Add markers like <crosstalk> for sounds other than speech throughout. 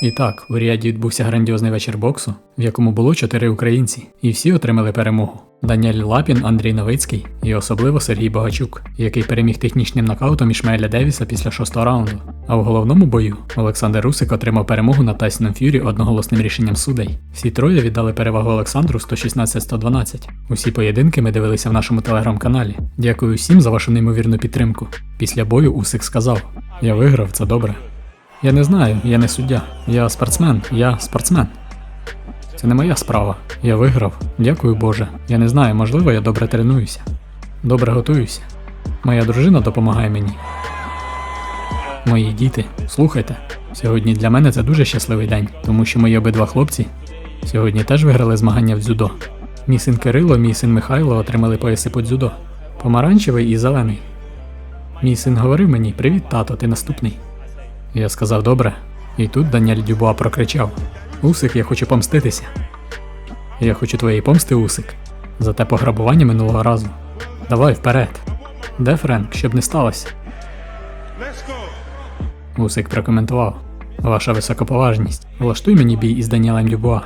І так, у Ріаді відбувся грандіозний вечір боксу, в якому було чотири українці, і всі отримали перемогу: Даніель Лапін, Андрій Новицький і особливо Сергій Богачук, який переміг технічним нокаутом Ішмаеля Девіса після шостого раунду. А в головному бою Олександр Русик отримав перемогу над Тайсоном Ф'юрі одноголосним рішенням судей. Всі троє віддали перевагу Олександру 116-112. Усі поєдинки ми дивилися в нашому телеграм-каналі. Дякую всім за вашу неймовірну підтримку. Після бою Усик сказав: Я виграв, це добре. Я не знаю, я не суддя. Я спортсмен, я спортсмен. Це не моя справа. Я виграв. Дякую Боже. Я не знаю, можливо, я добре тренуюся. Добре готуюся. Моя дружина допомагає мені. Мої діти, слухайте. Сьогодні для мене це дуже щасливий день, тому що мої обидва хлопці сьогодні теж виграли змагання в дзюдо. Мій син Кирило, мій син Михайло отримали пояси по дзюдо. Помаранчевий і зелений. Мій син говорив мені: Привіт, тато, ти наступний. Я сказав добре, і тут Даніель Дюбуа прокричав: Усик, я хочу помститися. Я хочу твоєї помсти, Усик, за те пограбування минулого разу. Давай вперед. Де Френк, щоб не сталося? Усик прокоментував. Ваша високоповажність. Влаштуй мені бій із Даніелем Дюбуа.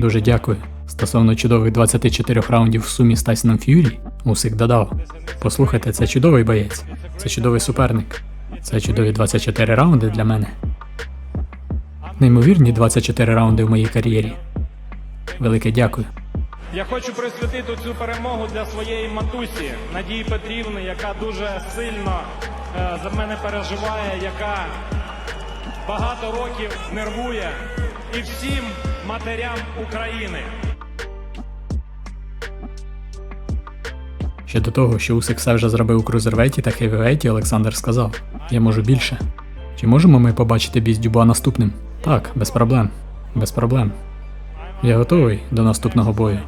Дуже дякую. Стосовно чудових 24 раундів в сумі з Тайсоном Ф'юрі, Усик додав: Послухайте, це чудовий боєць, це чудовий суперник. Це чудові 24 раунди для мене. Неймовірні 24 раунди в моїй кар'єрі. Велике дякую. Я хочу присвятити цю перемогу для своєї матусі Надії Петрівни, яка дуже сильно е, за мене переживає, яка багато років нервує, і всім матерям України. Щодо того, що Усик вже зробив у крузервейті та хевівейті, Олександр сказав: Я можу більше. Чи можемо ми побачити бій з Дюбуа наступним? Так, без проблем. Без проблем. Я готовий до наступного бою.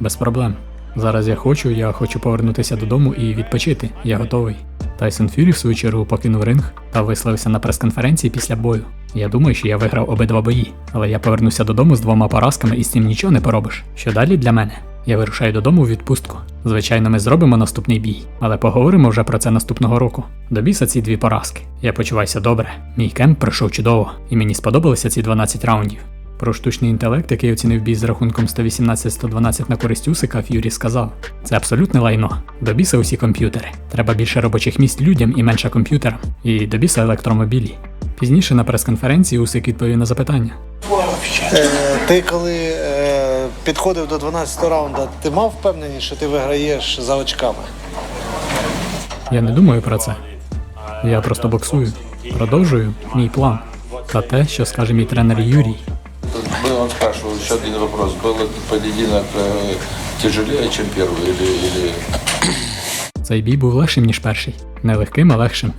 Без проблем. Зараз я хочу, я хочу повернутися додому і відпочити. Я готовий. Тайсон Фюрі в свою чергу покинув ринг та висловився на прес-конференції після бою. Я думаю, що я виграв обидва бої, але я повернуся додому з двома поразками і з цим нічого не поробиш. Що далі для мене? Я вирушаю додому у відпустку. Звичайно, ми зробимо наступний бій, але поговоримо вже про це наступного року. До біса ці дві поразки. Я почуваюся добре. Мій кемп пройшов чудово, і мені сподобалися ці 12 раундів. Про штучний інтелект, який оцінив бій з рахунком 118-112 на користь Усика, Ф'юрі сказав: це абсолютне лайно. До біса усі комп'ютери. Треба більше робочих місць людям і менше комп'ютерам. І до біса електромобілі. Пізніше на прес-конференції Усик відповів на запитання. Е, Ти коли е, підходив до 12 раунда, ти мав впевненість, що ти виграєш за очками? Я не думаю про це. Я просто боксую. Продовжую мій план. Та те, що скаже мій тренер Юрій. Тут был, он спрашивал еще один вопрос. Был этот поединок э, тяжелее, чем первый или, или... Цей бій був легшим, ніж перший. Не легким, а легшим.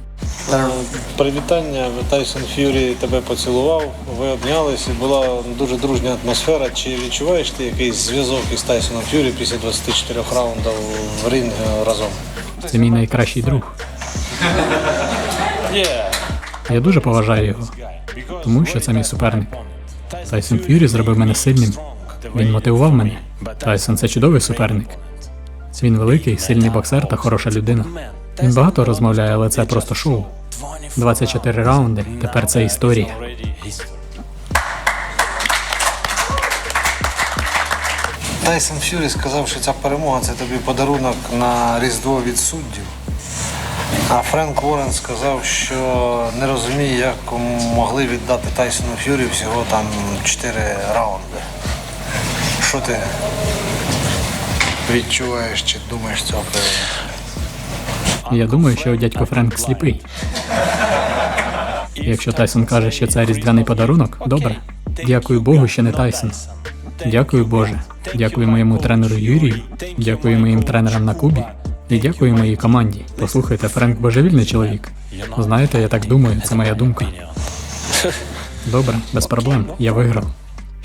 Е, Привітання, Тайсон Ф'юрі тебе поцілував, ви обнялись, була дуже дружня атмосфера. Чи відчуваєш ти якийсь зв'язок із Тайсоном Ф'юрі після 24 раундів в ринг разом? Це мій найкращий друг. <laughs> Я дуже поважаю його, тому що це мій суперник. Тайсон Ф'юрі зробив мене сильним. Він мотивував мене. Тайсон це чудовий суперник. Він великий, сильний боксер та хороша людина. Він багато розмовляє, але це просто шоу. 24 раунди. Тепер це історія. Тайсон Ф'юрі сказав, що ця перемога це тобі подарунок на Різдво від суддів. А Френк Уоррен сказав, що не розуміє, як могли віддати Тайсону Ф'юрі всього там 4 раунди. Що ти відчуваєш чи думаєш цього приводу? Я думаю, що дядько Френк сліпий. Якщо Тайсон каже, що це різдвяний подарунок, добре. Дякую Богу, що не Тайсон. Дякую Боже. Дякую моєму тренеру Юрію. Дякую моїм тренерам на Кубі. І дякую моїй команді. Послухайте, Френк божевільний чоловік. Знаєте, я так думаю, це моя думка. Добре, без проблем. Я виграв.